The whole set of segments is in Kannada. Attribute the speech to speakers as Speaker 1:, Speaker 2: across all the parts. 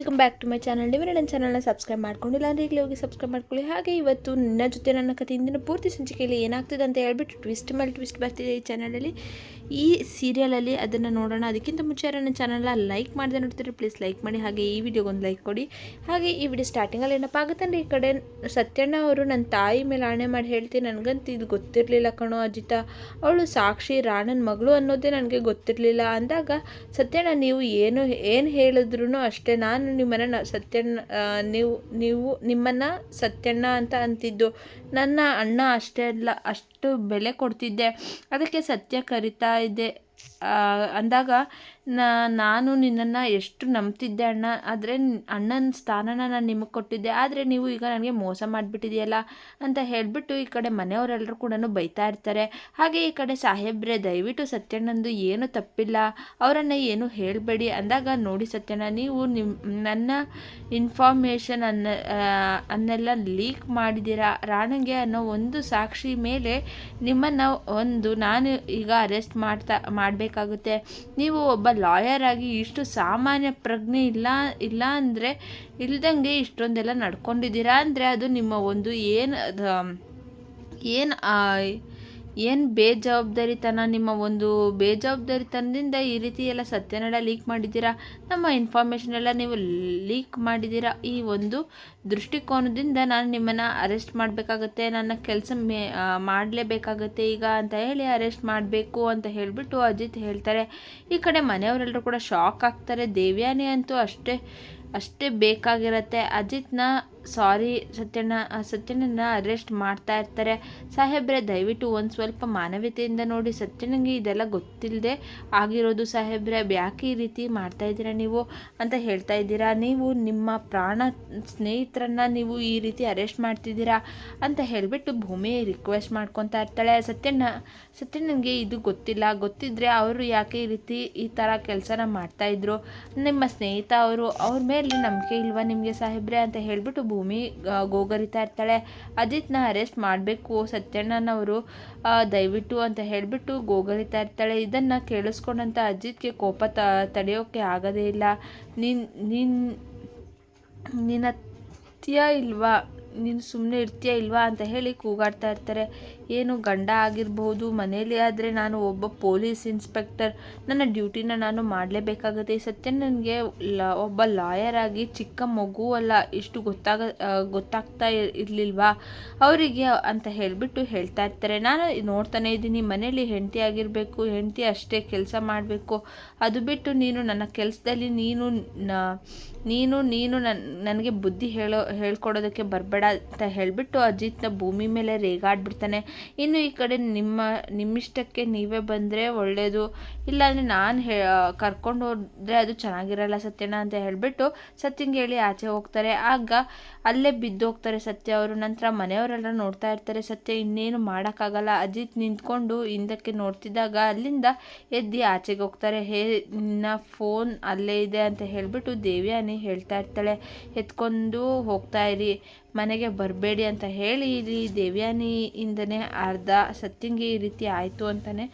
Speaker 1: Welcome back to my channel ನೀವು ನನ್ನ ಚಾನಲ್ನ ಸಬ್ಸ್ಕ್ರೈಬ್ ಮಾಡ್ಕೊಂಡಿಲ್ಲ ಅಂದರೆ ಈಗಲೇ ಹೋಗಿ ಸಬ್ಸ್ಕ್ರೈಬ್ ಮಾಡ್ಕೊಳ್ಳಿ. ಹಾಗೆ ಇವತ್ತು ನನ್ನ ಜೊತೆ ನನ್ನ ಕಥೆ ಇಂದಿನ ಪೂರ್ತಿ ಸಂಚಿಕೆಯಲ್ಲಿ ಏನಾಗ್ತದೆ ಅಂತ ಹೇಳ್ಬಿಟ್ಟು ಟ್ವಿಸ್ಟ್ ಮೇಲೆ ಟ್ವಿಸ್ಟ್ ಬರ್ತಿದೆ ಈ ಚಾನಲಲ್ಲಿ ಈ ಸೀರಿಯಲಲ್ಲಿ ಅದನ್ನು ನೋಡೋಣ. ಅದಕ್ಕಿಂತ ಮುಂಚೆ ಯಾರು ನನ್ನ ಚಾನಲ್ನ ಲೈಕ್ ಮಾಡಿದೆ ನೋಡ್ತೀರಿ ಪ್ಲೀಸ್ ಲೈಕ್ ಮಾಡಿ. ಹಾಗೆ ಈ ವಿಡಿಯೋಗೊಂದು ಲೈಕ್ ಕೊಡಿ. ಹಾಗೆ ಈ ವಿಡಿಯೋ ಸ್ಟಾರ್ಟಿಂಗಲ್ಲಿ ಏನಪ್ಪ ಆಗುತ್ತೆ ಅಂದರೆ ಈ ಕಡೆ ಸತ್ಯಣ್ಣ ಅವರು ನನ್ನ ತಾಯಿ ಮೇಲೆ ಆಣೆ ಮಾಡಿ ಹೇಳ್ತೀನಿ ನನಗಂತೂ ಇದು ಗೊತ್ತಿರಲಿಲ್ಲ ಕಣೋ ಅಜಿತ. ಅವಳು ಸಾಕ್ಷಿ ರಾಣನ ಮಗಳು ಅನ್ನೋದೇ ನನಗೆ ಗೊತ್ತಿರಲಿಲ್ಲ. ಅಂದಾಗ ಸತ್ಯಣ್ಣ, ನೀವು ಏನು ಏನು ಹೇಳಿದ್ರು ಅಷ್ಟೇ. ನಾನು ನಿಮ್ಮನ್ನು ಸತ್ಯಣ್ಣ ನೀವು ನೀವು ನಿಮ್ಮನ್ನು ಸತ್ಯಣ್ಣ ಅಂತ ಅಂತಿದ್ದು. ನನ್ನ ಅಣ್ಣ ಅಷ್ಟೇ ಅಲ್ಲ, ಅಷ್ಟು ಬೆಲೆ ಕೊಡ್ತಿದ್ದೆ. ಅದಕ್ಕೆ ಸತ್ಯ ಕರಿತಾ ಇದ್ದೆ ಆ, ಅಂದಾಗ ನಾನು ನಿನ್ನನ್ನು ಎಷ್ಟು ನಂಬ್ತಿದ್ದೆ ಅಣ್ಣ, ಆದರೆ ಅಣ್ಣನ ಸ್ಥಾನನ ನಾನು ನಿಮಗೆ ಕೊಟ್ಟಿದ್ದೆ, ಆದರೆ ನೀವು ಈಗ ನನಗೆ ಮೋಸ ಮಾಡಿಬಿಟ್ಟಿದೆಯಲ್ಲ ಅಂತ ಹೇಳಿಬಿಟ್ಟು ಈ ಕಡೆ ಮನೆಯವರೆಲ್ಲರೂ ಕೂಡ ಬೈತಾ ಇರ್ತಾರೆ. ಹಾಗೆ ಈ ಕಡೆ ಸಾಹೇಬ್ರೆ, ದಯವಿಟ್ಟು ಸತ್ಯಣ್ಣಂದು ಏನು ತಪ್ಪಿಲ್ಲ. ಅವರನ್ನು ಏನು ಹೇಳಬೇಡಿ ಅಂದಾಗ, ನೋಡಿ ಸತ್ಯಣ್ಣ, ನೀವು ನಿಮ್ಮ ನನ್ನ ಇನ್ಫಾರ್ಮೇಷನ್ ಅನ್ನ ಅನ್ನೆಲ್ಲ ಲೀಕ್ ಮಾಡಿದ್ದೀರಾ? ರಾಣಂಗೆ ಅನ್ನೋ ಒಂದು ಸಾಕ್ಷಿ ಮೇಲೆ ನಿಮ್ಮನ್ನು ಒಂದು, ನಾನು ಈಗ ಅರೆಸ್ಟ್ ಮಾಡ್ತಾ, ಮಾಡಬೇಕಾಗುತ್ತೆ. ನೀವು ಒಬ್ಬ ಲಾಯರ್ ಆಗಿ ಇಷ್ಟು ಸಾಮಾನ್ಯ ಪ್ರಜ್ಞೆ ಇಲ್ಲ ಇಲ್ಲ ಅಂದರೆ ಇಲ್ದಂಗೆ ಇಷ್ಟೊಂದೆಲ್ಲ ನಡ್ಕೊಂಡಿದ್ದೀರಾ? ಅಂದರೆ ಅದು ನಿಮ್ಮ ಒಂದು ಏನು ಏನು ಏನು ಬೇಜವಾಬ್ದಾರಿತನ, ನಿಮ್ಮ ಒಂದು ಬೇಜವಾಬ್ದಾರಿತನದಿಂದ ಈ ರೀತಿ ಎಲ್ಲ ಸತ್ಯನೆಲ್ಲ ಲೀಕ್ ಮಾಡಿದ್ದೀರಾ? ನಮ್ಮ ಇನ್ಫಾರ್ಮೇಷನ್ ಎಲ್ಲ ನೀವು ಲೀಕ್ ಮಾಡಿದ್ದೀರಾ? ಈ ಒಂದು ದೃಷ್ಟಿಕೋನದಿಂದ ನಾನು ನಿಮ್ಮನ್ನು ಅರೆಸ್ಟ್ ಮಾಡಬೇಕಾಗತ್ತೆ, ನನ್ನ ಕೆಲಸ ಮೇ ಮಾಡಲೇಬೇಕಾಗತ್ತೆ, ಈಗ ಅಂತ ಹೇಳಿ ಅರೆಸ್ಟ್ ಮಾಡಬೇಕು ಅಂತ ಹೇಳಿಬಿಟ್ಟು ಅಜಿತ್ ಹೇಳ್ತಾರೆ. ಈ ಕಡೆ ಮನೆಯವರೆಲ್ಲರೂ ಕೂಡ ಶಾಕ್ ಆಗ್ತಾರೆ. ದೇವ್ಯಾನಿ ಅಂತೂ ಅಷ್ಟೇ. ಅಷ್ಟೇ ಬೇಕಾಗಿರುತ್ತೆ. ಅಜಿತ್ನ ಸಾರಿ ಸತ್ಯಣ್ಣ ಸತ್ಯಣ್ಣನ ಅರೆಸ್ಟ್ ಮಾಡ್ತಾ ಇರ್ತಾರೆ. ಸಾಹೇಬ್ರೆ, ದಯವಿಟ್ಟು ಒಂದು ಸ್ವಲ್ಪ ಮಾನವೀಯತೆಯಿಂದ ನೋಡಿ. ಸತ್ಯಣ್ಣಂಗೆ ಇದೆಲ್ಲ ಗೊತ್ತಿಲ್ಲದೆ ಆಗಿರೋದು ಸಾಹೇಬ್ರೆ, ಯಾಕೆ ಈ ರೀತಿ ಮಾಡ್ತಾ ಇದ್ದೀರಾ ನೀವು ಅಂತ ಹೇಳ್ತಾ ಇದ್ದೀರಾ? ನೀವು ನಿಮ್ಮ ಪ್ರಾಣ ಸ್ನೇಹಿತರನ್ನ ನೀವು ಈ ರೀತಿ ಅರೆಸ್ಟ್ ಮಾಡ್ತಿದ್ದೀರಾ ಅಂತ ಹೇಳಿಬಿಟ್ಟು ಭೂಮಿ ರಿಕ್ವೆಸ್ಟ್ ಮಾಡ್ಕೊತಾ ಇರ್ತಾಳೆ. ಸತ್ಯಣ್ಣ ಸತ್ಯಣ್ಣನಿಗೆ ಇದು ಗೊತ್ತಿಲ್ಲ. ಗೊತ್ತಿದ್ರೆ ಅವರು ಯಾಕೆ ಈ ರೀತಿ ಈ ಥರ ಕೆಲಸನ ಮಾಡ್ತಾಯಿದ್ರು ನಿಮ್ಮ ಸ್ನೇಹಿತ ಅವರು, ಅವ್ರ ಮೇಲೆ ನಂಬಿಕೆ ಇಲ್ವಾ ನಿಮಗೆ ಸಾಹೇಬ್ರೆ ಅಂತ ಹೇಳಿಬಿಟ್ಟು ಭೂಮಿ ಗೋಗರಿತಾ ಇರ್ತಾಳೆ. ಅಜಿತ್ನ ಅರೆಸ್ಟ್ ಮಾಡಬೇಕು, ಸತ್ಯಣ್ಣನವರು ದಯವಿಟ್ಟು ಅಂತ ಹೇಳಿಬಿಟ್ಟು ಗೋಗರಿತಾ ಇರ್ತಾಳೆ. ಇದನ್ನು ಕೇಳಿಸ್ಕೊಂಡಂಥ ಅಜಿತ್ಗೆ ಕೋಪ ತ ತಡೆಯೋಕ್ಕೆ ಆಗೋದೇ ಇಲ್ಲ. ನಿನ್ನ ನೀನು, ನಿನ್ನ ನಿನ್ನತ್ಯ ಇಲ್ವಾ? ನೀನು ಸುಮ್ಮನೆ ಇರ್ತೀಯ ಇಲ್ವಾ ಅಂತ ಹೇಳಿ ಕೂಗಾಡ್ತಾ ಇರ್ತಾರೆ. ಏನು ಗಂಡ ಆಗಿರ್ಬೋದು, ಮನೇಲಿ ಆದರೆ ನಾನು ಒಬ್ಬ ಪೊಲೀಸ್ ಇನ್ಸ್ಪೆಕ್ಟರ್. ನನ್ನ ಡ್ಯೂಟಿನ ನಾನು ಮಾಡಲೇಬೇಕಾಗುತ್ತೆ. ಈ ಸತ್ಯ ನನಗೆ ಲ, ಒಬ್ಬ ಲಾಯರ್ ಆಗಿ ಚಿಕ್ಕ ಮಗು ಅಲ್ಲ, ಇಷ್ಟು ಗೊತ್ತಾಗ ಗೊತ್ತಾಗ್ತಾ ಇರಲಿಲ್ವಾ? ಅವರಿಗೆ ಅಂತ ಹೇಳಿಬಿಟ್ಟು ಹೇಳ್ತಾ ಇರ್ತಾರೆ. ನಾನು ನೋಡ್ತಾನೆ ಇದ್ದೀನಿ, ಮನೇಲಿ ಹೆಂಡತಿ ಆಗಿರಬೇಕು, ಹೆಂಡತಿ ಅಷ್ಟೇ ಕೆಲಸ ಮಾಡಬೇಕು. ಅದು ಬಿಟ್ಟು ನೀನು ನನ್ನ ಕೆಲಸದಲ್ಲಿ ನೀನು ನೀನು ನೀನು ನನ್ನ ನನಗೆ ಬುದ್ಧಿ ಹೇಳೋ, ಹೇಳ್ಕೊಡೋದಕ್ಕೆ ಬರಬೇಡ. ಅಂತ ಹೇಳಿಬಿಟ್ಟು ಅಜಿತ್ನ ಭೂಮಿ ಮೇಲೆ ರೇಗಾಡ್ಬಿಡ್ತಾನೆ. ಇನ್ನು ಈ ಕಡೆ ನಿಮ್ಮ ನಿಮ್ಮಿಷ್ಟಕ್ಕೆ ನೀವೇ ಬಂದರೆ ಒಳ್ಳೆಯದು ಇಲ್ಲಾಂದರೆ ನಾನು ಹೇ ಕರ್ಕೊಂಡು ಹೋದರೆ ಅದು ಚೆನ್ನಾಗಿರಲ್ಲ ಸತ್ಯನ ಅಂತ ಹೇಳಿಬಿಟ್ಟು ಸತ್ಯಂಗೆ ಹೇಳಿ ಆಚೆ ಹೋಗ್ತಾರೆ. ಆಗ ಅಲ್ಲೇ ಬಿದ್ದು ಹೋಗ್ತಾರೆ ಸತ್ಯ ಅವರು. ನಂತರ ಮನೆಯವರೆಲ್ಲ ನೋಡ್ತಾ ಇರ್ತಾರೆ. ಸತ್ಯ ಇನ್ನೇನು ಮಾಡೋಕ್ಕಾಗಲ್ಲ. ಅಜಿತ್ ನಿಂತ್ಕೊಂಡು ಹಿಂದಕ್ಕೆ ನೋಡ್ತಿದ್ದಾಗ ಅಲ್ಲಿಂದ ಎದ್ದು ಆಚೆಗೆ ಹೋಗ್ತಾರೆ. ಹೇ, ನಿನ್ನ ಫೋನ್ ಅಲ್ಲೇ ಇದೆ ಅಂತ ಹೇಳಿಬಿಟ್ಟು ದೇವ್ಯಾನಿ ಹೇಳ್ತಾ ಇರ್ತಾಳೆ. ಎತ್ಕೊಂಡು ಹೋಗ್ತಾ ಇರಿ. ಮನೆಗೆ ಬರಬೇಡಿ ಅಂತ ಹೇಳಿ ಇಲ್ಲಿ ದೇವ್ಯಾನಿಯಿಂದನೇ ಅರ್ಧ ಸತ್ಯಂಗೆ ಈ ರೀತಿ ಆಯಿತು ಅಂತಲೇ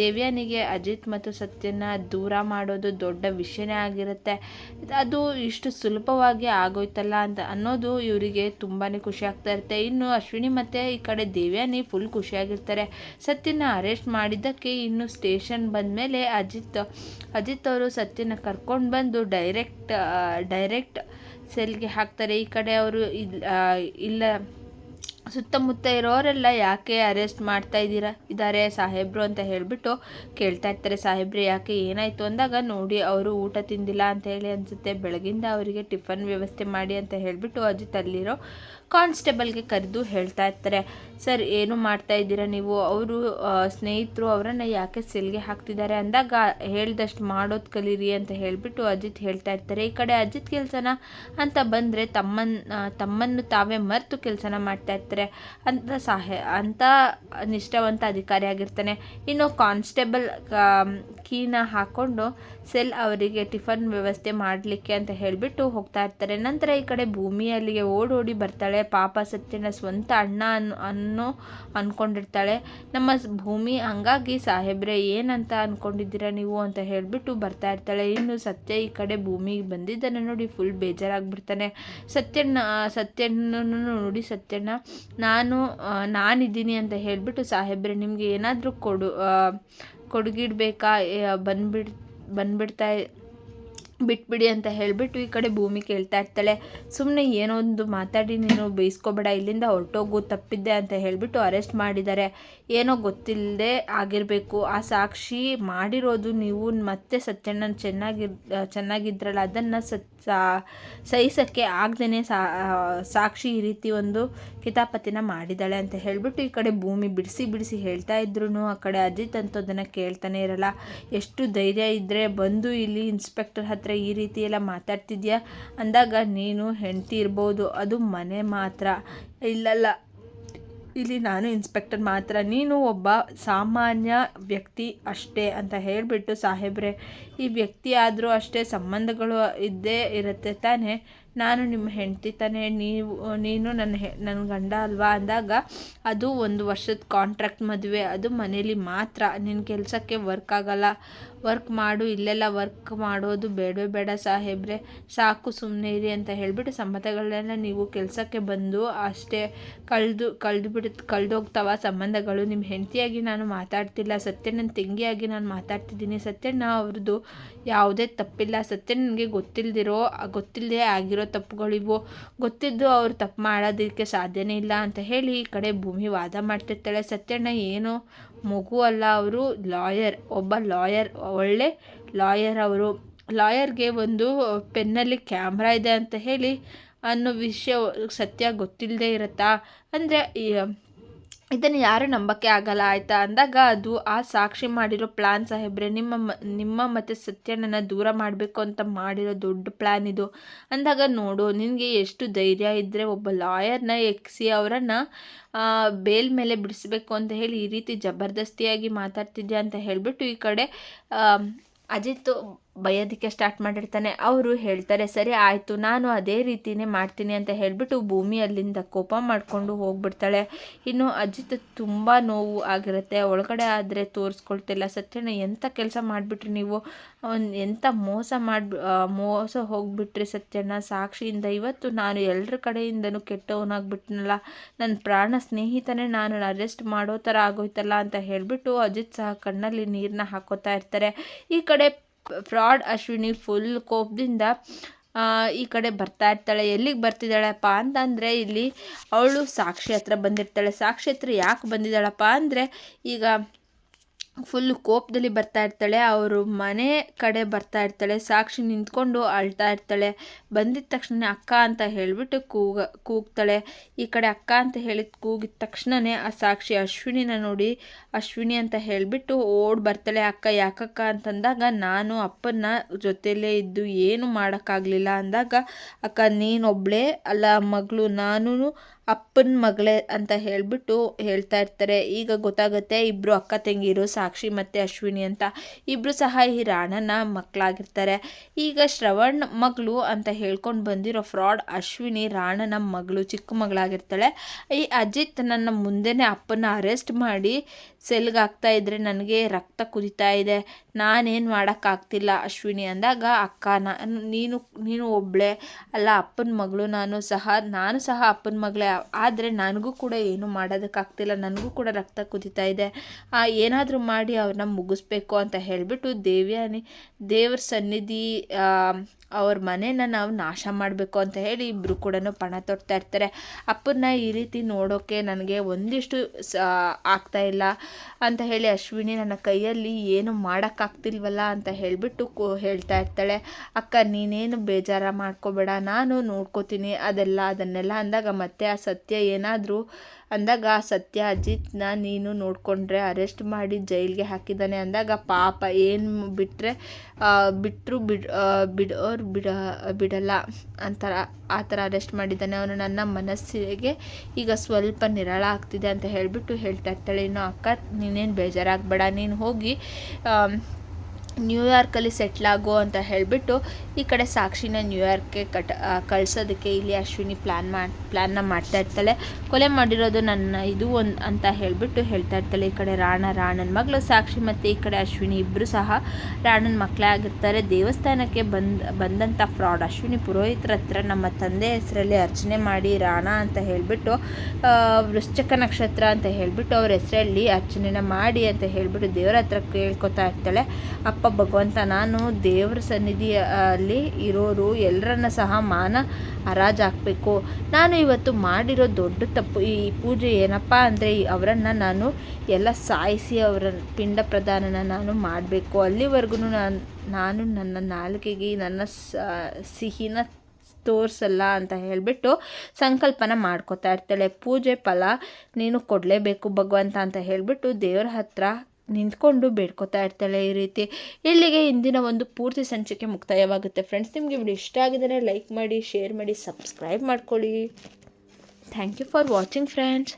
Speaker 1: ದೇವ್ಯಾನಿಗೆ ಅಜಿತ್ ಮತ್ತು ಸತ್ಯನ ದೂರ ಮಾಡೋದು ದೊಡ್ಡ ವಿಷಯನೇ ಆಗಿರುತ್ತೆ. ಅದು ಇಷ್ಟು ಸುಲಭವಾಗಿ ಆಗೋಯ್ತಲ್ಲ ಅಂತ ಅನ್ನೋದು ಇವರಿಗೆ ತುಂಬಾ ಖುಷಿ ಆಗ್ತಾ ಇರುತ್ತೆ. ಇನ್ನು ಅಶ್ವಿನಿ ಮತ್ತು ಈ ಕಡೆ ದೇವ್ಯಾನಿ ಫುಲ್ ಖುಷಿಯಾಗಿರ್ತಾರೆ. ಸತ್ಯನ ಅರೆಸ್ಟ್ ಮಾಡಿದ್ದಕ್ಕೆ ಇನ್ನು ಸ್ಟೇಷನ್ ಬಂದಮೇಲೆ ಅಜಿತ್ ಅಜಿತ್ ಅವರು ಸತ್ಯನ ಕರ್ಕೊಂಡು ಬಂದು ಡೈರೆಕ್ಟ್ ಡೈರೆಕ್ಟ್ ಸೆಲ್ಗೆ ಹಾಕ್ತಾರೆ. ಈ ಕಡೆ ಅವರು ಇಲ್ಲ, ಸುತ್ತಮುತ್ತ ಇರೋರೆಲ್ಲ ಯಾಕೆ ಅರೆಸ್ಟ್ ಮಾಡ್ತಾ ಇದ್ದೀರಾ? ಇದ್ದಾರೆ ಸಾಹೇಬ್ರು ಅಂತ ಹೇಳಿಬಿಟ್ಟು ಕೇಳ್ತಾ ಇರ್ತಾರೆ. ಸಾಹೇಬ್ರೆ, ಯಾಕೆ ಏನಾಯಿತು ಅಂದಾಗ, ನೋಡಿ, ಅವರು ಊಟ ತಿಂದಿಲ್ಲ ಅಂತ ಹೇಳಿ ಅನಿಸುತ್ತೆ. ಬೆಳಗಿಂದ ಅವರಿಗೆ ಟಿಫನ್ ವ್ಯವಸ್ಥೆ ಮಾಡಿ ಅಂತ ಹೇಳಿಬಿಟ್ಟು ಅಜಿತ್ ಅಲ್ಲಿರೋ ಕಾನ್ಸ್ಟೇಬಲ್ಗೆ ಕರೆದು ಹೇಳ್ತಾ ಇರ್ತಾರೆ. ಸರ್, ಏನು ಮಾಡ್ತಾ ಇದ್ದೀರಾ ನೀವು? ಅವರು ಸ್ನೇಹಿತರು ಅವರನ್ನು ಯಾಕೆ ಸೆಲ್ಗೆ ಹಾಕ್ತಿದ್ದಾರೆ? ಅಂದಾಗ ಹೇಳ್ದಷ್ಟು ಮಾಡೋದು ಕಲೀರಿ ಅಂತ ಹೇಳಿಬಿಟ್ಟು ಅಜಿತ್ ಹೇಳ್ತಾ ಇರ್ತಾರೆ. ಈ ಕಡೆ ಅಜಿತ್ ಕೆಲಸನ ಅಂತ ಬಂದರೆ ತಮ್ಮನ್ನ ತಮ್ಮನ್ನು ತಾವೇ ಮರೆತು ಕೆಲಸನ ಮಾಡ್ತಾ ಇರ್ತಾರೆ. ಅಂತ ಸಹ, ಅಂತ ನಿಷ್ಠಾವಂತ ಅಧಿಕಾರಿ ಆಗಿರ್ತಾನೆ. ಇನ್ನು ಕಾನ್ಸ್ಟೇಬಲ್ ಕೀನ ಹಾಕ್ಕೊಂಡು ಸೆಲ್ ಅವರಿಗೆ ಟಿಫನ್ ವ್ಯವಸ್ಥೆ ಮಾಡಲಿಕ್ಕೆ ಅಂತ ಹೇಳಿಬಿಟ್ಟು ಹೋಗ್ತಾ ಇರ್ತಾರೆ. ನಂತರ ಈ ಕಡೆ ಭೂಮಿ ಅಲ್ಲಿಗೆ ಓಡೋಡಿ ಬರ್ತಾಳೆ. ಪಾಪ ಸತ್ಯನ ಸ್ವಂತ ಅಣ್ಣ ಅನ್, ಅನ್ನೋ ಅಂದ್ಕೊಂಡಿರ್ತಾಳೆ ನಮ್ಮ ಭೂಮಿ ಹಂಗಾಗಿ ಸಾಹೇಬ್ರೆ ಏನಂತ ಅಂದ್ಕೊಂಡಿದ್ದೀರಾ ನೀವು ಅಂತ ಹೇಳಿಬಿಟ್ಟು ಬರ್ತಾ ಇರ್ತಾಳೆ. ಇನ್ನು ಸತ್ಯ ಈ ಕಡೆ ಭೂಮಿಗೆ ಬಂದಿದ್ದಾನೆ ನೋಡಿ ಫುಲ್ ಬೇಜಾರಾಗ್ಬಿಡ್ತಾನೆ. ಸತ್ಯಣ್ಣ ಸತ್ಯಣ್ಣನೂ ನೋಡಿ ಸತ್ಯಣ್ಣ, ನಾನು ನಾನಿದ್ದೀನಿ ಅಂತ ಹೇಳಿಬಿಟ್ಟು ಸಾಹೇಬ್ರೆ ನಿಮಗೆ ಏನಾದರೂ ಕೊಡು ಕೊಡುಗಿಡ್ಬೇಕಾ ಬಂದ್ಬಿಡ್, ಬಂದ್ಬಿಡ್ತಾ ಬಿಟ್ಬಿಡಿ ಅಂತ ಹೇಳಿಬಿಟ್ಟು ಈ ಕಡೆ ಭೂಮಿ ಕೇಳ್ತಾ ಇರ್ತಾಳೆ. ಸುಮ್ಮನೆ ಏನೋ ಒಂದು ಮಾತಾಡಿ ನೀನು ಬೇಯಿಸ್ಕೋಬೇಡ, ಇಲ್ಲಿಂದ ಹೊರಟೋಗು, ತಪ್ಪಿದ್ದೆ ಅಂತ ಹೇಳಿಬಿಟ್ಟು ಅರೆಸ್ಟ್ ಮಾಡಿದ್ದಾರೆ. ಏನೋ ಗೊತ್ತಿಲ್ಲದೆ ಆಗಿರಬೇಕು. ಆ ಸಾಕ್ಷಿ ಮಾಡಿರೋದು ನೀವು, ಮತ್ತೆ ಸತ್ಯಣ್ಣನ ಚೆನ್ನಾಗಿರ್ ಚೆನ್ನಾಗಿದ್ರಲ್ಲ, ಅದನ್ನು ಸತ್ ಸಹಿಸೋಕ್ಕೆ ಆಗ್ದೇ ಸಾಕ್ಷಿ ಈ ರೀತಿ ಒಂದು ಕಿತಾಪತಿನ ಮಾಡಿದ್ದಾಳೆ ಅಂತ ಹೇಳಿಬಿಟ್ಟು ಈ ಕಡೆ ಭೂಮಿ ಬಿಡಿಸಿ ಬಿಡಿಸಿ ಹೇಳ್ತಾ ಇದ್ರು ಆ ಕಡೆ ಅಜಿತ್ ಅಂತೂ ಅದನ್ನು ಕೇಳ್ತಾನೆ ಇರಲ್ಲ. ಎಷ್ಟು ಧೈರ್ಯ ಇದ್ದರೆ ಬಂದು ಇಲ್ಲಿ ಇನ್ಸ್ಪೆಕ್ಟರ್ ಹತ್ರ ಈ ರೀತಿ ಎಲ್ಲ ಮಾತಾಡ್ತಿದ್ಯಾ? ಅಂದಾಗ, ನೀನು ಹೆಂಡ್ತಿ ಇರ್ಬೋದು, ಅದು ಮನೆ ಮಾತ್ರ. ಇಲ್ಲಲ್ಲ, ಇಲ್ಲಿ ನಾನು ಇನ್ಸ್ಪೆಕ್ಟರ್ ಮಾತ್ರ, ನೀನು ಒಬ್ಬ ಸಾಮಾನ್ಯ ವ್ಯಕ್ತಿ ಅಷ್ಟೇ ಅಂತ ಹೇಳಿಬಿಟ್ಟು, ಸಾಹೇಬ್ರೆ, ಈ ವ್ಯಕ್ತಿ ಆದರೂ ಅಷ್ಟೇ ಸಂಬಂಧಗಳು ಇದ್ದೇ ಇರುತ್ತೆ ತಾನೇ? ನಾನು ನಿಮ್ಮ ಹೆಂಡತಿ ತಾನೇ, ನೀವು, ನೀನು ನನ್ನ ಹೆ, ನನ್ನ ಗಂಡ ಅಲ್ವಾ? ಅಂದಾಗ, ಅದು ಒಂದು ವರ್ಷದ ಕಾಂಟ್ರಾಕ್ಟ್ ಮದುವೆ. ಅದು ಮನೇಲಿ ಮಾತ್ರ. ನಿನ್ನ ಕೆಲಸಕ್ಕೆ ವರ್ಕ್ ಆಗಲ್ಲ. ವರ್ಕ್ ಮಾಡು. ಇಲ್ಲೆಲ್ಲ ವರ್ಕ್ ಮಾಡೋದು ಬೇಡವೇ ಬೇಡ ಸಾಹೇಬ್ರೆ. ಸಾಕು ಸುಮ್ಮನೆ ಇರಿ ಅಂತ ಹೇಳಿಬಿಟ್ಟು ಸಂಬಂಧಗಳನ್ನೆಲ್ಲ ನೀವು ಕೆಲಸಕ್ಕೆ ಬಂದು ಅಷ್ಟೇ ಕಳೆದು ಕಳೆದು ಬಿಡು ಕಳೆದೋಗ್ತಾವ ಸಂಬಂಧಗಳು. ನಿಮ್ಮ ಹೆಂಡತಿಯಾಗಿ ನಾನು ಮಾತಾಡ್ತಿಲ್ಲ. ಸತ್ಯಣ್ಣನ ತಂಗಿಯಾಗಿ ನಾನು ಮಾತಾಡ್ತಿದ್ದೀನಿ. ಸತ್ಯಣ್ಣ ಅವ್ರದ್ದು ಯಾವುದೇ ತಪ್ಪಿಲ್ಲ. ಸತ್ಯ ನನಗೆ ಗೊತ್ತಿಲ್ಲದಿರೋ ಗೊತ್ತಿಲ್ಲದೆ ಆಗಿರೋ ತಪ್ಪುಗಳಿವು, ಗೊತ್ತಿದ್ದು ಅವ್ರು ತಪ್ಪು ಮಾಡೋದಕ್ಕೆ ಸಾಧ್ಯನೇ ಇಲ್ಲ ಅಂತ ಹೇಳಿ ಈ ಕಡೆ ಭೂಮಿ ವಾದ ಮಾಡ್ತಿರ್ತಾಳೆ. ಸತ್ಯಣ್ಣ ಏನು ಮಗು ಅಲ್ಲ, ಅವರು ಲಾಯರ್, ಒಬ್ಬ ಲಾಯರ್, ಒಳ್ಳೆ ಲಾಯರ್ ಅವರು. ಲಾಯರ್ಗೆ ಒಂದು ಪೆನ್ನಲ್ಲಿ ಕ್ಯಾಮ್ರಾ ಇದೆ ಅಂತ ಹೇಳಿ ಅನ್ನೋ ವಿಷಯ ಸತ್ಯ ಗೊತ್ತಿಲ್ಲದೆ ಇರುತ್ತಾ? ಅಂದರೆ ಇದನ್ನು ಯಾರು ನಂಬಕ್ಕೆ ಆಗಲ್ಲ, ಆಯಿತಾ? ಅಂದಾಗ ಅದು ಆ ಸಾಕ್ಷಿ ಮಾಡಿರೋ ಪ್ಲಾನ್ ಸಾಹೇಬ್ರೆ, ನಿಮ್ಮ ನಿಮ್ಮ ಮತ್ತು ಸತ್ಯಣ್ಣನ ದೂರ ಮಾಡಬೇಕು ಅಂತ ಮಾಡಿರೋ ದೊಡ್ಡ ಪ್ಲ್ಯಾನ್ ಇದು. ಅಂದಾಗ ನೋಡು, ನಿನಗೆ ಎಷ್ಟು ಧೈರ್ಯ ಇದ್ದರೆ ಒಬ್ಬ ಲಾಯರ್ನ ಎಕ್ಸಿ ಅವರನ್ನು ಬೇಲ್ ಮೇಲೆ ಬಿಡಿಸ್ಬೇಕು ಅಂತ ಹೇಳಿ ಈ ರೀತಿ ಜಬರ್ದಸ್ತಿಯಾಗಿ ಮಾತಾಡ್ತಿದ್ಯಾ ಅಂತ ಹೇಳಿಬಿಟ್ಟು ಈ ಕಡೆ ಅಜಿತ್ ಬೈಯೋದಕ್ಕೆ ಸ್ಟಾರ್ಟ್ ಮಾಡಿರ್ತಾನೆ. ಅವರು ಹೇಳ್ತಾರೆ, ಸರಿ ಆಯಿತು, ನಾನು ಅದೇ ರೀತಿಯೇ ಮಾಡ್ತೀನಿ ಅಂತ ಹೇಳಿಬಿಟ್ಟು ಭೂಮಿ ಅಲ್ಲಿಂದ ಕೋಪ ಮಾಡಿಕೊಂಡು ಹೋಗ್ಬಿಡ್ತಾಳೆ. ಇನ್ನು ಅಜಿತ್ ತುಂಬ ನೋವು ಆಗಿರುತ್ತೆ. ಒಳಗಡೆ ಆದರೆ ತೋರಿಸ್ಕೊಳ್ತಿಲ್ಲ. ಸತ್ಯನ ಎಂಥ ಕೆಲಸ ಮಾಡಿಬಿಟ್ರಿ ನೀವು? ಎಂಥ ಮೋಸ ಮಾಡಿ ಮೋಸ ಹೋಗ್ಬಿಟ್ರಿ ಸತ್ಯನ ಸಾಕ್ಷಿಯಿಂದ ಇವತ್ತು ನಾನು ಎಲ್ಲರ ಕಡೆಯಿಂದನೂ ಕೆಟ್ಟವನಾಗ್ಬಿಟ್ನಲ್ಲ. ನನ್ನ ಪ್ರಾಣ ಸ್ನೇಹಿತನೇ ನಾನು. ಅರೆಸ್ಟ್ ಮಾಡೋ ಥರ ಆಗೋಯ್ತಲ್ಲ ಅಂತ ಹೇಳಿಬಿಟ್ಟು ಅಜಿತ್ ಸಹ ಕಣ್ಣಲ್ಲಿ ನೀರನ್ನ ಹಾಕೋತಾ ಇರ್ತಾರೆ. ಈ ಕಡೆ ಫ್ರಾಡ್ ಅಶ್ವಿನಿ ಫುಲ್ ಕೋಪದಿಂದ ಈ ಕಡೆ ಬರ್ತಾ ಇರ್ತಾಳೆ. ಎಲ್ಲಿಗೆ ಬರ್ತಿದ್ದಾಳಪ್ಪ ಅಂತಂದರೆ ಇಲ್ಲಿ ಅವಳು ಸಾಕ್ಷಿ ಹತ್ರ ಬಂದಿರ್ತಾಳೆ. ಸಾಕ್ಷಿ ಹತ್ರ ಯಾಕೆ ಬಂದಿದ್ದಾಳಪ್ಪ ಅಂದರೆ ಈಗ ಫುಲ್ ಕೋಪದಲ್ಲಿ ಬರ್ತಾ ಇರ್ತಾಳೆ, ಅವರು ಮನೆ ಕಡೆ ಬರ್ತಾ ಇರ್ತಾಳೆ, ಸಾಕ್ಷಿ ನಿಂತ್ಕೊಂಡು ಅಳ್ತಾ ಇರ್ತಾಳೆ. ಬಂದಿದ ತಕ್ಷಣ ಅಕ್ಕ ಅಂತ ಹೇಳಿಬಿಟ್ಟು ಕೂಗ, ಕೂಗ್ತಾಳೆ. ಈ ಕಡೆ ಅಕ್ಕ ಅಂತ ಹೇಳಿದ ಕೂಗಿದ ತಕ್ಷಣವೇ ಆ ಸಾಕ್ಷಿ ಅಶ್ವಿನಿನ ನೋಡಿ, ಅಶ್ವಿನಿ ಅಂತ ಹೇಳಿಬಿಟ್ಟು ಓಡ್ ಬರ್ತಾಳೆ, ಅಕ್ಕ, ಯಾಕಕ್ಕ? ಅಂತಂದಾಗ, ನಾನು ಅಪ್ಪನ ಜೊತೆಯಲ್ಲೇ ಇದ್ದು ಏನು ಮಾಡೋಕ್ಕಾಗಲಿಲ್ಲ. ಅಂದಾಗ, ಅಕ್ಕ, ನೀನೊಬ್ಳೆ ಅಲ್ಲ ಮಗಳು ನಾನು ಅಪ್ಪನ ಮಗಳೇ ಅಂತ ಹೇಳಿಬಿಟ್ಟು ಹೇಳ್ತಾ ಇರ್ತಾರೆ. ಈಗ ಗೊತ್ತಾಗುತ್ತೆ ಇಬ್ಬರು ಅಕ್ಕ ತಂಗಿರು ಸಾಕ್ಷಿ ಮತ್ತು ಅಶ್ವಿನಿ ಅಂತ. ಇಬ್ಬರು ಸಹ ಈ ರಾಣನ ಮಕ್ಕಳಾಗಿರ್ತಾರೆ ಈಗ ಶ್ರವಣ್ ಮಗಳು ಅಂತ ಹೇಳ್ಕೊಂಡು ಬಂದಿರೋ ಫ್ರಾಡ್ ಅಶ್ವಿನಿ ರಾಣನ ಮಗಳು, ಚಿಕ್ಕ ಮಗಳಾಗಿರ್ತಾಳೆ. ಈ ಅಜಿತ್ ನನ್ನ ಮುಂದೆನೇ ಅಪ್ಪನ ಅರೆಸ್ಟ್ ಮಾಡಿ ಸೆಲ್ಗೆ ಹಾಕ್ತಾ ಇದ್ರೆ ನನಗೆ ರಕ್ತ ಕುದಿತಾ ಇದೆ. ನಾನೇನು ಮಾಡೋಕ್ಕಾಗ್ತಿಲ್ಲ ಅಶ್ವಿನಿ ಅಂದಾಗ, ಅಕ್ಕ ನಾನು ನೀನು ನೀನು ಒಬ್ಬಳೆ ಅಲ್ಲ, ಅಪ್ಪನ ಮಗಳು ನಾನು ಸಹ ನಾನು ಸಹ ಅಪ್ಪನ ಮಗಳೇ ಆದರೆ ನನಗೂ ಕೂಡ ಏನು ಮಾಡೋದಕ್ಕಾಗ್ತಿಲ್ಲ ನನಗೂ ಕೂಡ ರಕ್ತ ಕುದಿತಾ ಇದೆ. ಏನಾದರೂ ಮಾಡಿ ಅವ್ರನ್ನ ಮುಗಿಸ್ಬೇಕು ಅಂತ ಹೇಳಿಬಿಟ್ಟು ದೇವ್ಯಾನಿ, ದೇವ್ರ ಸನ್ನಿಧಿ ಅವ್ರ ಮನೇನ ನಾವು ನಾಶ ಮಾಡಬೇಕು ಅಂತ ಹೇಳಿ ಇಬ್ಬರು ಕೂಡ ಪಣ ತೊಡ್ತಾ ಇರ್ತಾರೆ. ಅಪ್ಪನ್ನ ಈ ರೀತಿ ನೋಡೋಕ್ಕೆ ನನಗೆ ಒಂದಿಷ್ಟು ಸ, ಆಗ್ತಾ ಇಲ್ಲ ಅಂತ ಹೇಳಿ ಅಶ್ವಿನಿ ನನ್ನ ಕೈಯಲ್ಲಿ ಏನು ಮಾಡೋಕ್ಕಾಗ್ತಿಲ್ವಲ್ಲ ಅಂತ ಹೇಳಿಬಿಟ್ಟು ಹೇಳ್ತಾ ಇರ್ತಾಳೆ. ಅಕ್ಕ, ನೀನೇನು ಬೇಜಾರ ಮಾಡ್ಕೋಬೇಡ. ನಾನು ನೋಡ್ಕೋತೀನಿ. ಅದೆಲ್ಲ, ಅದನ್ನೆಲ್ಲ ಅಂದಾಗ ಮತ್ತೆ ಆ ಸತ್ಯ ಏನಾದರೂ ಅಂದಾಗ ಸತ್ಯ ಅಜಿತ್ನ ನೀನು ನೋಡಿಕೊಂಡ್ರೆ ಅರೆಸ್ಟ್ ಮಾಡಿ ಜೈಲಿಗೆ ಹಾಕಿದ್ದಾನೆ ಅಂದಾಗ ಪಾಪ ಏನು ಬಿಟ್ಟರೆ ಬಿಟ್ಟರು ಬಿಡ್ ಬಿಡೋರು ಬಿಡ, ಬಿಡಲ್ಲ ಅಂತಾರ, ಆ ಥರ ಅರೆಸ್ಟ್ ಮಾಡಿದ್ದಾನೆ. ಅವನು ನನ್ನ ಮನಸ್ಸಿಗೆ ಈಗ ಸ್ವಲ್ಪ ನಿರಾಳ ಆಗ್ತಿದೆ ಅಂತ ಹೇಳಿಬಿಟ್ಟು ಹೇಳ್ತಾ ಇರ್ತಾಳೆ. ಇನ್ನು ಅಕ್ಕ, ನೀನೇನು ಬೇಜಾರಾಗಬೇಡ. ನೀನು ಹೋಗಿ ನ್ಯೂಯಾರ್ಕಲ್ಲಿ ಸೆಟ್ಲಾಗು ಅಂತ ಹೇಳಿಬಿಟ್ಟು ಈ ಕಡೆ ಸಾಕ್ಷಿನ ನ್ಯೂಯಾರ್ಕ್ಗೆ ಕಟ್ ಕಳ್ಸೋದಕ್ಕೆ ಇಲ್ಲಿ ಅಶ್ವಿನಿ ಪ್ಲ್ಯಾನ್ ಮಾಡಿ ಪ್ಲ್ಯಾನ್ನ ಮಾಡ್ತಾ ಇರ್ತಾಳೆ. ಕೊಲೆ ಮಾಡಿರೋದು ನನ್ನ ಇದು ಒಂದು ಅಂತ ಹೇಳಿಬಿಟ್ಟು ಹೇಳ್ತಾ ಇರ್ತಾಳೆ. ಈ ಕಡೆ ರಾಣ, ರಾಣನ ಮಗಳು, ಸಾಕ್ಷಿ ಮತ್ತು ಈ ಕಡೆ ಅಶ್ವಿನಿ ಇಬ್ಬರು ಸಹ ರಾಣನ ಮಕ್ಕಳೇ ಆಗಿರ್ತಾರೆ. ದೇವಸ್ಥಾನಕ್ಕೆ ಬಂದ, ಬಂದಂಥ ಫ್ರಾಡ್ ಅಶ್ವಿನಿ ಪುರೋಹಿತರ ಹತ್ರ ನಮ್ಮ ತಂದೆ ಹೆಸರಲ್ಲಿ ಅರ್ಚನೆ ಮಾಡಿ ರಾಣ ಅಂತ ಹೇಳಿಬಿಟ್ಟು ವೃಶ್ಚಕ ನಕ್ಷತ್ರ ಅಂತ ಹೇಳಿಬಿಟ್ಟು ಅವ್ರ ಹೆಸರಲ್ಲಿ ಅರ್ಚನೆನ ಮಾಡಿ ಅಂತ ಹೇಳಿಬಿಟ್ಟು ದೇವರ ಹತ್ರ ಕೇಳ್ಕೊತಾ ಇರ್ತಾಳೆ. ಅಪ್ಪ ಭಗವಂತ, ನಾನು ದೇವರ ಸನ್ನಿಧಿಯಲ್ಲಿ ಇರೋರು ಎಲ್ಲರನ್ನ ಸಹ ಮಾನ ಹರಾಜಾಕಬೇಕು. ನಾನು ಇವತ್ತು ಮಾಡಿರೋ ದೊಡ್ಡ ತಪ್ಪು, ಈ ಪೂಜೆ ಏನಪ್ಪ ಅಂದರೆ ಅವರನ್ನು ನಾನು ಎಲ್ಲ ಸಾಯಿಸಿ ಅವರ ಪಿಂಡ ಪ್ರದಾನನ ನಾನು ಮಾಡಬೇಕು. ಅಲ್ಲಿವರೆಗೂ ನಾನು ನಾನು ನನ್ನ ನಾಲ್ಕಿಗೆ ನನ್ನ ಸಿಹಿನ ತೋರಿಸಲ್ಲ ಅಂತ ಹೇಳಿಬಿಟ್ಟು ಸಂಕಲ್ಪನ ಮಾಡ್ಕೋತಾ ಇರ್ತಾಳೆ. ಪೂಜೆ ಫಲ ನೀನು ಕೊಡಲೇಬೇಕು ಭಗವಂತ ಅಂತ ಹೇಳಿಬಿಟ್ಟು ದೇವರ ಹತ್ರ ನಿಂತ್ಕೊಂಡು ಬೇಡ್ಕೋತಾ ಇರ್ತಾಳೆ ಈ ರೀತಿ. ಇಲ್ಲಿಗೆ ಇಂದಿನ ಒಂದು ಪೂರ್ತಿ ಸಂಚಿಕೆ ಮುಕ್ತಾಯವಾಗುತ್ತೆ ಫ್ರೆಂಡ್ಸ್ ನಿಮಗೆ ವಿಡಿಯೋ ಇಷ್ಟ ಆಗಿದರೆ ಲೈಕ್ ಮಾಡಿ ಶೇರ್ ಮಾಡಿ ಸಬ್ಸ್ಕ್ರೈಬ್ ಮಾಡ್ಕೊಳ್ಳಿ. Thank you for watching friends